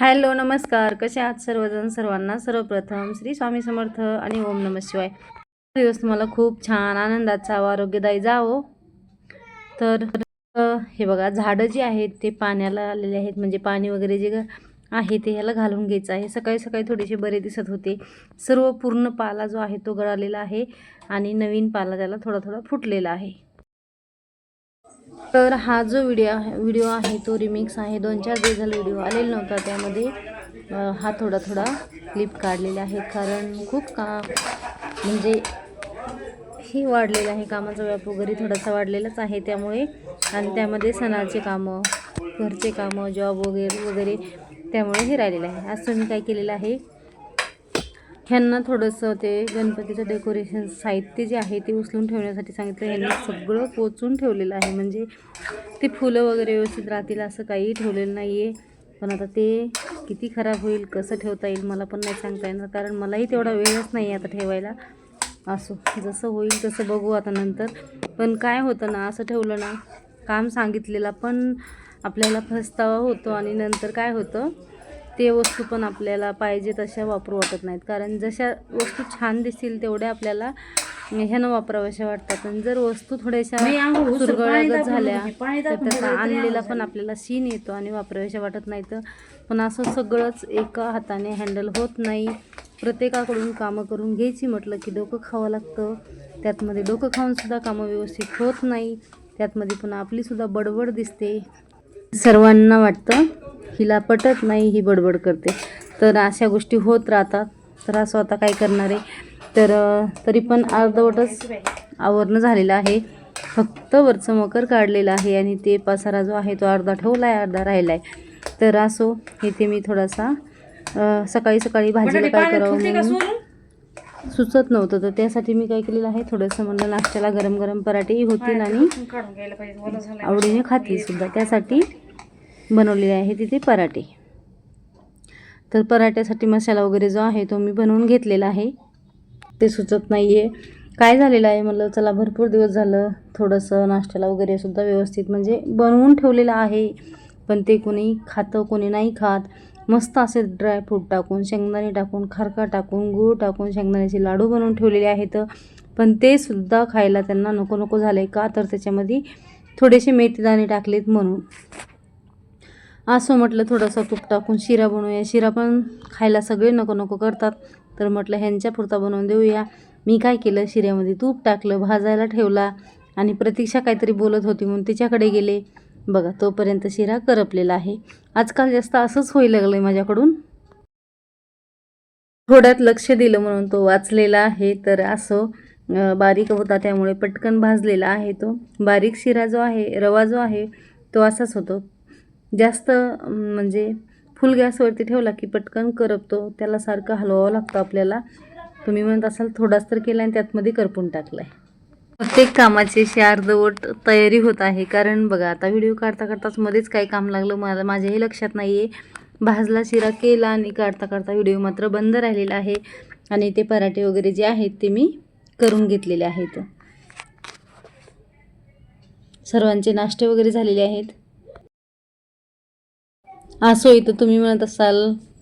Hello नमस्कार. कसे आहात सर्वजण? सर्वांना सर्वप्रथम श्री स्वामी समर्थ आणि ओम नम शिवाय. दिवस तुम्हाला खूप छान आनंदाचा व आरोग्यदायी जावो. तर हे बघा झाडं जी आहेत ते पाण्याला आलेले आहेत. म्हणजे पाणी वगैरे जे ग- आहे ते ह्याला घालून घ्यायचं आहे. सकाळी सकाळी थोडेसे बरे दिसत होते. सर्व पूर्ण पाला जो आहे तो गळालेला आहे. आणि नवीन पाला त्याला थोडा थोडा फुटलेला आहे. तर हा जो व्हिडिओ आहे व्हिडिओ आहे तो रिमिक्स आहे. दोन चार दिवस झाला व्हिडिओ आलेला नव्हता. त्यामध्ये हा थोडा थोडा क्लिप काढलेला आहे. कारण खूप का म्हणजे हे वाढलेलं आहे. कामाचा व्याप वगैरे थोडासा वाढलेलाच आहे. त्यामुळे आणि त्यामध्ये सणाचे कामं घरचे कामं जॉब वगैरे वगैरे त्यामुळे हे राहिलेलं आहे. असं मी काय केलेलं आहे? ह्यांना थोडंसं ते गणपतीचं डेकोरेशन साहित्य जे आहे ते उचलून ठेवण्यासाठी सांगितलं ह्यांनी सगळं पोचून ठेवलेलं आहे. म्हणजे ते फुलं वगैरे व्यवस्थित राहतील असं काही ठेवलेलं नाही आहे पण आता ते किती खराब होईल कसं ठेवता येईल मला पण नाही सांगता येणार. कारण मलाही तेवढा वेळच नाही आहे आता ठेवायला. असो जसं होईल तसं बघू आता नंतर. पण काय होतं ना असं ठेवलं ना काम सांगितलेलं पण आपल्याला फसतावा होतो आणि नंतर काय होतं ते वस्तू पण आपल्याला पाहिजे तशा वापरू वाटत नाहीत. कारण जशा वस्तू छान दिसतील तेवढ्या आपल्याला ह्यानं वापराव्याशा वाटतात. आणि जर वस्तू थोड्याशा सुरगळगत झाल्या तर त्याचा आणलेला पण आपल्याला सीन येतो आणि वापराव्याशा वाटत नाही तर पण असं सगळंच एका हाताने हँडल होत नाही. प्रत्येकाकडून कामं करून घ्यायची म्हटलं की डोकं खावं लागतं. त्यातमध्ये डोकं खाऊन सुद्धा कामं व्यवस्थित होत नाही. त्यातमध्ये पुन्हा आपलीसुद्धा बडबड दिसते. सर्वांना वाटतं हिला पटत नाही ही बडबड करते. तर अशा गोष्टी होत राहतात. तर असं आता काय करणार आहे? तर तरी पण अर्धवटच आवरणं झालेलं आहे. फक्त वरचं मकर काढलेलं आहे आणि ते पसारा जो आहे तो अर्धा ठेवला आहे अर्धा राहिला आहे तर असो इथे मी थोडासा सकाळी सकाळी भाजीला काय करावं म्हणून? सुचत नव्हतं तर त्यासाठी मी काय केलेलं आहे थोडंसं म्हणलं नाश्त्याला गरम गरम पराठेही होतील आणि आवडीने खातील सुद्धा. त्यासाठी बनवलेले आहे तिथे पराठे. तर पराठ्यासाठी मसाला वगैरे जो आहे तो मी बनवून घेतलेला आहे. ते सुचत नाही आहे काय झालेलं आहे? म्हणलं चला भरपूर दिवस झालं. थोडंसं नाश्त्याला वगैरे सुद्धा व्यवस्थित म्हणजे बनवून ठेवलेलं आहे. पण ते कोणी खातं कोणी नाही खात. मस्त असे ड्रायफ्रूट टाकून शेंगदाणे टाकून खारका टाकून गूळ टाकून शेंगदाण्याचे लाडू बनवून ठेवलेले आहेत. पण ते सुद्धा खायला त्यांना नको नको झालं आहे का? तर त्याच्यामध्ये थोडेसे मेथीदाणे टाकलेत म्हणून. असं म्हटलं थोडासा तूप टाकून शिरा बनवूया. शिरा पण खायला सगळे नको नको करतात. तर म्हटलं ह्यांच्या पुरता बनवून देऊया. मी काय केलं शिऱ्यामध्ये तूप टाकलं भाजायला ठेवला आणि प्रतीक्षा काहीतरी बोलत होती म्हणून तिच्याकडे गेले. बघा तोपर्यंत शिरा करपलेला आहे. आजकाल जास्त असंच होईल लागलं आहे माझ्याकडून. थोड्यात लक्ष दिलं म्हणून तो वाचलेला आहे. तर असं बारीक होता त्यामुळे पटकन भाजलेला आहे तो. बारीक शिरा जो आहे रवा जो आहे तो असाच होतो. जास्त म्हणजे फुल गॅसवरती ठेवला की पटकन करपतो. त्याला सारखं हलवावं लागतं आपल्याला. तुम्ही म्हणत असाल थोडाच तर केला आणि त्यातमध्ये करपून टाकला आहे प्रत्येक कामाची अशी अर्धवट तयारी होत आहे. कारण बघा आता व्हिडिओ काढता काढताच मध्येच काही काम लागलं. मला माझ्याही लक्षात नाही आहे भाजला शिरा केला आणि काढता काढता व्हिडिओ मात्र बंद राहिलेला आहे. आणि ते पराठे वगैरे जे आहेत ते मी करून घेतलेले आहेत. सर्वांचे नाश्ते वगैरे झालेले आहेत. असो इथं तुम्ही म्हणत असाल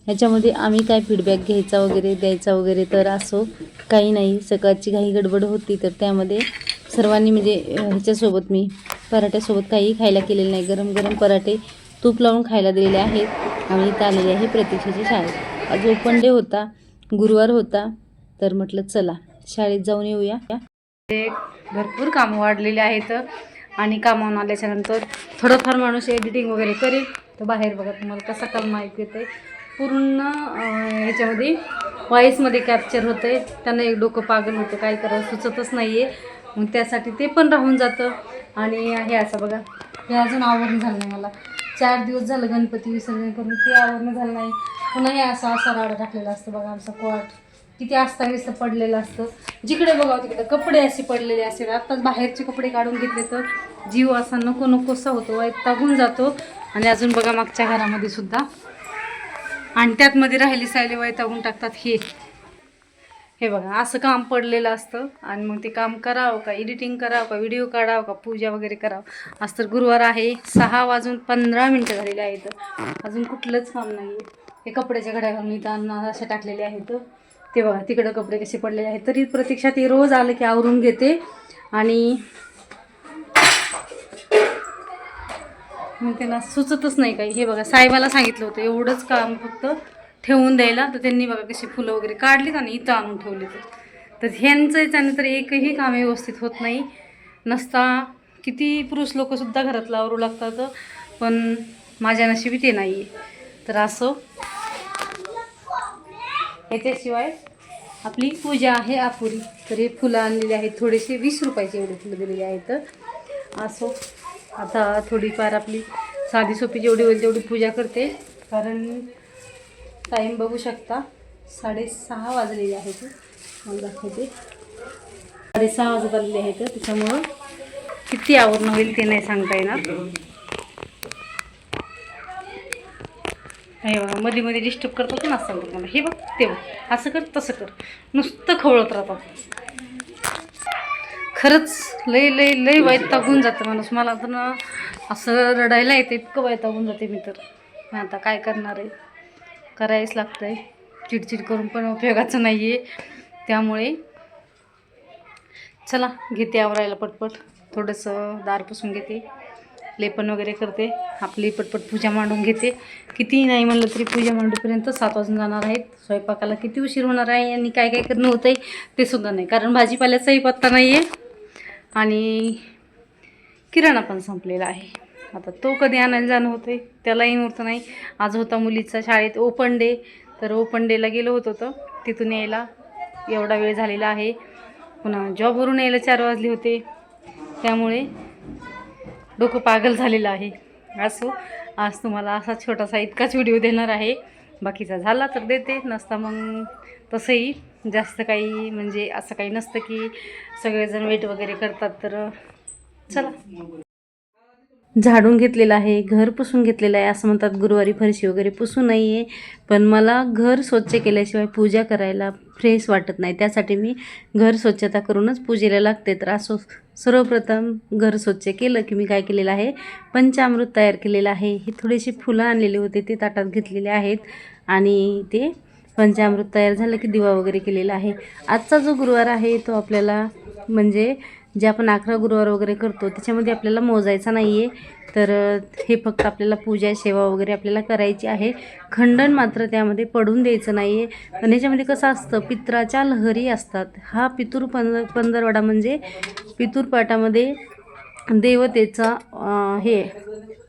ह्याच्यामध्ये आम्ही काय फीडबॅक घ्यायचा वगैरे द्यायचा वगैरे तर असो काही नाही. सकाळची काही गडबड होती तर त्यामध्ये सर्वांनी म्हणजे ह्याच्यासोबत मी पराठ्यासोबत काही खायला केलेलं नाही. गरम गरम पराठे तूप लावून खायला दिलेले आहेत. आम्ही इथं आलेले आहे प्रतीक्षेच्या शाळेत. आज ओपन डे होता गुरुवार होता तर म्हटलं चला शाळेत जाऊन येऊया. भरपूर कामं वाढलेली आहेत. आणि कामावून आल्याच्यानंतर थोडंफार माणूस एडिटिंग वगैरे करेल. तर बाहेर बघा तुम्हाला कसा काम माहिती येते पूर्ण ह्याच्यामध्ये व्हॉईसमध्ये कॅप्चर होतं आहे त्यांना एक डोकं पागल होतं. काय करावं सुचतच नाही आहे मग त्यासाठी ते पण राहून जातं. आणि हे असं बघा. हे अजून आवरण झालं नाही मला. चार दिवस झालं गणपती विसर्जन करून. ते आवरण झालं नाही. पुन्हा हे असा असा राडा टाकलेला असतं बघा. आमचा क्वाट किती अस्ताव्यस्त पडलेलं असतं. जिकडे बघावं तिकडे. कपडे असे पडलेले असतात आत्ताच बाहेरचे कपडे काढून घेतले तर जीव असा नको नकोसा होतो. वैतागून जातो. आणि अजून बघा मागच्या घरामध्ये सुद्धा. आणि त्यातमध्ये राहिली सायले वैतागून टाकतात हे. हे बघा असं काम पडलेलं असतं. आणि मग ते काम करावं का? एडिटिंग करावं का? व्हिडिओ काढावं का? पूजा वगैरे करावं. आज तर गुरुवार आहे. सहा वाजून पंधरा मिनटं झालेले आहेत. अजून कुठलंच काम नाही हे कपड्याच्या घड्या घालून इथं अशा टाकलेल्या आहेत. ते बघा तिकडं कपडे कसे पडलेले आहेत तरी प्रतीक्षा ती रोज आलं की आवरून घेते. आणि मग त्यांना सुचतच नाही काही. हे बघा साहेबाला सांगितलं होतं एवढंच काम फक्त ठेवून द्यायला. तर त्यांनी बघा कशी फुलं वगैरे काढलीत आणि इथं आणून ठेवली तर ह्यांचं याच्यानं तर एकही काम व्यवस्थित होत नाही. नसता किती पुरुष लोकसुद्धा घरातलं आवरू लागतात पण माझ्या नशिबी ते नाही आहे तर असं याच्याशिवाय आपली पूजा आहे अपुरी. तर हे फुलं आणलेली आहेत. थोडेसे वीस रुपयाचे एवढे फुलं दिलेली आहेत. असो. आता थोडीफार आपली साधी सोपी जेवढी होईल तेवढी पूजा करते. कारण टाईम बघू शकता साडेसहा वाजलेले आहेत. मला दाखवते. साडेसहा वाजत आलेले आहेत. त्याच्यामुळं किती आवरणं होईल ते नाही सांगता येणार. हे बघा मध्ये मध्ये डिस्टर्ब करतात ना असं सांगतात मला हे बघ ते बघ. असं कर तसं कर. नुसतं खवळत राहतात खरंच लई लई लई वैतागून जातं माणूस. मला तर ना असं रडायला येते इतकं वैतागून जाते मी तर. आता काय करणार आहे? करायच लागतं आहे चिडचिड करून पण उपयोगाचं नाही आहे त्यामुळे चला घेते आवरायला पटपट. थोडंसं दार पुसून घेते. लेपन वगैरे करते. आपली पटपट पूजा मांडून घेते. कितीही नाही म्हणलं तरी पूजा मांडूपर्यंत सात वाजून जाणार आहेत. स्वयंपाकाला किती उशीर होणार आहे आणि काय काय करणं होतं आहे ते सुद्धा नाही. कारण भाजीपाल्याचाही पत्ता नाही आहे आणि किराणा पण संपलेला आहे. आता तो कधी आणायला जाणं होतं आहे त्यालाही मुहूर्त नाही. आज होता मुलीचा शाळेत ओपन डे. तर ओपन डेला गेलो होतो तर तिथून यायला एवढा वेळ झालेला आहे. पुन्हा जॉबवरून यायला चार वाजले होते. त्यामुळे डोकं पागल झालेलं आहे. असो आज तुम्हाला असा छोटासा इतकाच व्हिडिओ देणार आहे. बाकीचा झाला तर देते नसता मग तसंही जास्त काही म्हणजे असं काही नसतं की सगळेजण वेट वगैरे करतात तर चला. झाडून घेतलेलं आहे घर पुसून घेतलेलं आहे असं म्हणतात. गुरुवारी फरशी वगैरे पुसू नाही आहे पण मला घर स्वच्छ केल्याशिवाय पूजा करायला फ्रेश वाटत नाही. त्यासाठी मी घर स्वच्छता करूनच पूजेला लागते. तर असं सर्वप्रथम घर स्वच्छ केलं की मी काय केलेलं आहे? पंचामृत तयार केलेलं आहे. हे थोडेसे फुलं आणलेले होते ते ताटात घेतलेले आहेत. आणि ते पंचामृत तयार झालं की दिवा वगैरे केलेला आहे. आजचा जो गुरुवार आहे तो आपल्याला म्हणजे जे आपण अकरा गुरुवार वगैरे करतो त्याच्यामध्ये आपल्याला मोजायचा नाही आहे तर हे फक्त आपल्याला पूजा सेवा वगैरे आपल्याला करायची आहे. खंडन मात्र त्यामध्ये पडून द्यायचं नाही आहे पण याच्यामध्ये कसं असतं पित्राच्या लहरी असतात. हा पितूर पंध पंधरवडा म्हणजे पितूरपाठामध्ये देवतेचा हे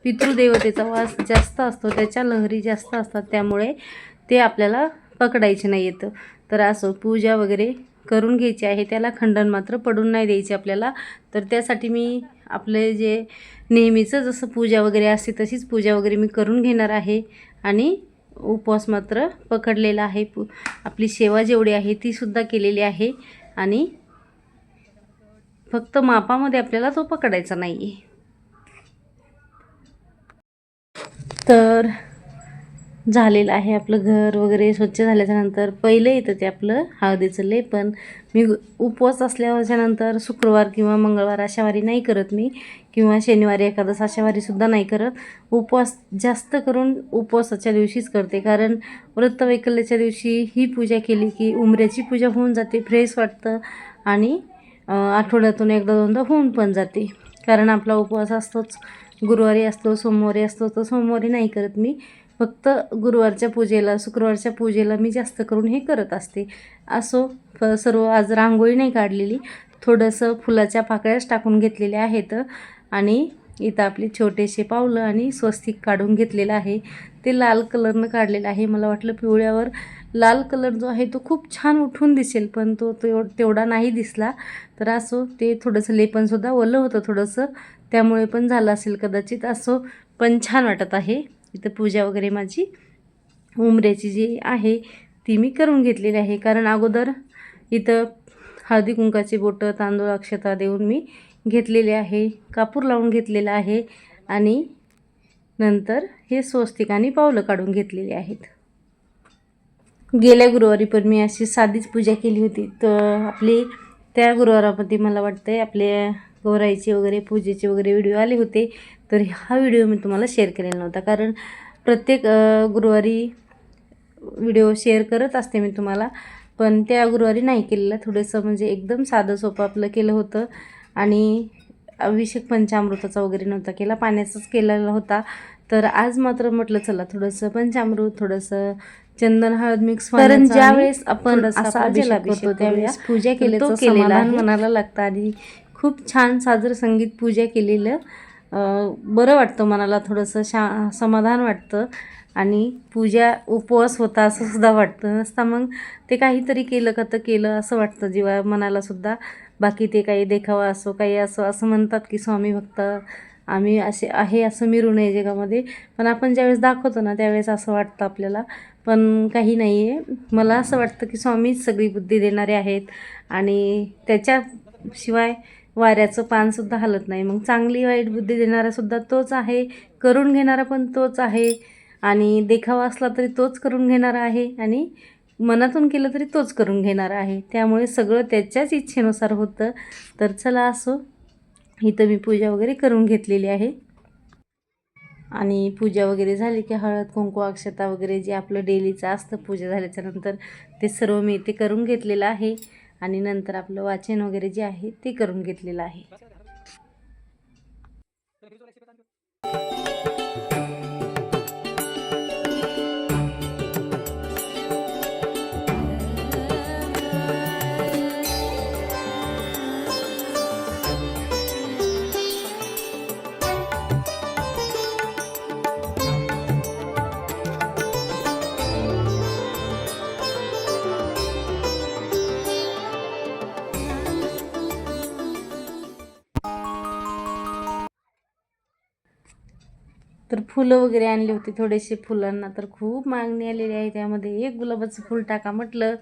पितृदेवतेचा वास जास्त असतो त्याच्या लहरी जास्त असतात. त्यामुळे ते आपल्याला पकडायचे नाही येतं तर असं पूजा वगैरे करून घ्यायची आहे त्याला खंडन मात्र पडून नाही द्यायचे आपल्याला. तर त्यासाठी मी आपले जे नेहमीचं जसं पूजा वगैरे असते तशीच पूजा वगैरे मी करून घेणार आहे. आणि उपवास मात्र पकडलेला आहे. पू आपली सेवा जेवढी आहे तीसुद्धा केलेली आहे. आणि फक्त मापामध्ये आपल्याला तो पकडायचा नाही आहे तर झालेलं आहे. आपलं घर वगैरे स्वच्छ झाल्याच्यानंतर पहिलं येतं ते आपलं हळदीचं लेपन. मी उपवास असल्याच्यानंतर शुक्रवार किंवा मंगळवार अशावारी नाही करत मी किंवा शनिवारी एखादं अशावारीसुद्धा नाही करत. उपवास जास्त करून उपवासाच्या दिवशीच करते. कारण व्रतवैकल्याच्या दिवशी ही पूजा केली की उमऱ्याची पूजा होऊन जाते फ्रेश वाटतं आणि आठवड्यातून एकदा दोनदा होऊन पण जाते. कारण आपला उपवास असतोच. गुरुवारी असतो सोमवारी असतो तर सोमवारी नाही करत मी. फक्त गुरुवारच्या पूजेला शुक्रवारच्या पूजेला मी जास्त करून हे करत असते. असो फ- सर्व आज रांगोळी नाही काढलेली. थोडंसं फुलाच्या पाकळ्याच टाकून घेतलेल्या आहेत आणि इथं आपले छोटेसे पावलं आणि स्वस्तिक काढून घेतलेलं आहे. ते लाल कलरनं काढलेलं आहे. मला वाटलं पिवळ्यावर लाल कलर जो आहे तो खूप छान उठून दिसेल पण तो तेव तेवढा नाही दिसला. तर असो ते थोडंसं लेपनसुद्धा ओलं होतं थोडंसं. त्यामुळे पण झालं असेल कदाचित असो पण छान वाटत आहे. तर पूजा वगैरे माझी उमऱ्याची जी आहे ती मी करून घेतलेली आहे. कारण अगोदर इथं हळदी कुंकाचे बोटं तांदूळ अक्षता देऊन मी घेतलेले आहे कापूर लावून घेतलेला आहे आणि नंतर हे स्वस्तिक आणि पावलं काढून घेतलेली आहेत. गेल्या गुरुवारी पण मी अशी साधीच पूजा केली होती. तर आपली त्या गुरुवारामध्ये मला वाटतं आहे आपल्या गौराईचे वगैरे पूजेचे वगैरे व्हिडिओ आले होते. तर हा व्हिडिओ मी तुम्हाला शेअर केलेला नव्हता. कारण प्रत्येक गुरुवारी व्हिडिओ शेअर करत असते मी तुम्हाला. पण त्या गुरुवारी नाही केलेलं. थोडंसं म्हणजे एकदम साधं सोपं आपलं केलं होतं. आणि अभिषेक पंचामृताचा वगैरे नव्हता केला. पाण्याचाच केलेला होता. तर आज मात्र म्हटलं चला थोडंसं पंचामृत थोडंसं चंदन हळद मिक्स कारण ज्या वेळेस ज्यावेळेस आपण असा अभिषेक करतो त्यावेळेस पूजा केल्याचं केलेला. मनाला लागतं. आणि खूप छान साजरं संगीत पूजा केलेलं. बरं वाटतं मनाला थोडंसं शा समाधान वाटतं आणि पूजा उपवास होता असं सुद्धा वाटतं. नसता मग ते काहीतरी केलं का तर केलं असं वाटतं. जीवा मनालासुद्धा बाकी ते काही देखावा असो काही असो असं म्हणतात की स्वामी भक्त आम्ही असे आहे असं मिरू नये जगामध्ये. पण आपण ज्यावेळेस दाखवतो ना त्यावेळेस असं वाटतं आपल्याला. पण काही नाही आहे मला असं वाटतं की स्वामीच सगळी बुद्धी देणारे आहेत आणि त्याच्याशिवाय वाऱ्याचं पानसुद्धा हलत नाही. मग चांगली वाईट बुद्धी देणारासुद्धा तोच आहे. करून घेणारा पण तोच आहे. आणि देखावा असला तरी तोच करून घेणारा आहे. आणि मनातून केलं तरी तोच करून घेणारा आहे. त्यामुळे सगळं त्याच्याच इच्छेनुसार होतं. तर चला असो. इथं मी पूजा वगैरे करून घेतलेली आहे. आणि पूजा वगैरे झाली की हळद कुंकू अक्षता वगैरे जे आपलं डेलीचं असतं पूजा झाल्याच्यानंतर ते सर्व मी इथे करून घेतलेलं आहे. आणि नंतर आपलं वाचन वगैरे जे आहे ते करून घेतलेलं आहे. तर फुलं वगैरे आणली होती थोडेसे. फुलांना तर खूप मागणी आलेली आहे. त्यामध्ये एक गुलाबाचं फुल टाका म्हटलं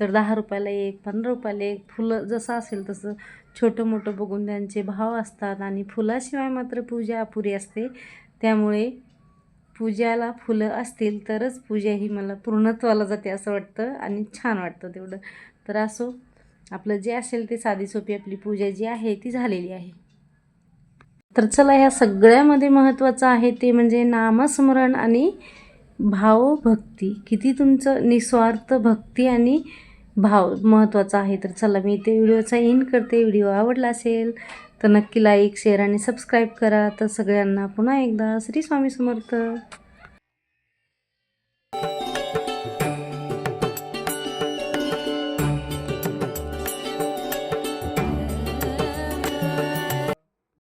तर दहा रुपयाला एक पंधरा रुपयाला एक. फुलं जसं असेल तसं छोटं मोठं बघून त्यांचे भाव असतात आणि फुलाशिवाय मात्र पूजा अपुरी असते. त्यामुळे पूजाला फुलं असतील तरच पूजा ही मला पूर्णत्वाला जाते असं वाटतं आणि छान वाटतं तेवढं. तर असो आपलं जे असेल ते साधी सोपी आपली पूजा जी आहे ती झालेली आहे. तर चला ह्या सगळ्यामध्ये महत्त्वाचं आहे ते म्हणजे नामस्मरण आणि भावभक्ती. किती तुमचं निस्वार्थ भक्ती आणि भाव महत्त्वाचा आहे. तर चला मी ते व्हिडिओचा इन करते. व्हिडिओ आवडला असेल तर नक्की लाईक शेअर आणि सबस्क्राईब करा. तर सगळ्यांना पुन्हा एकदा श्री स्वामी समर्थ.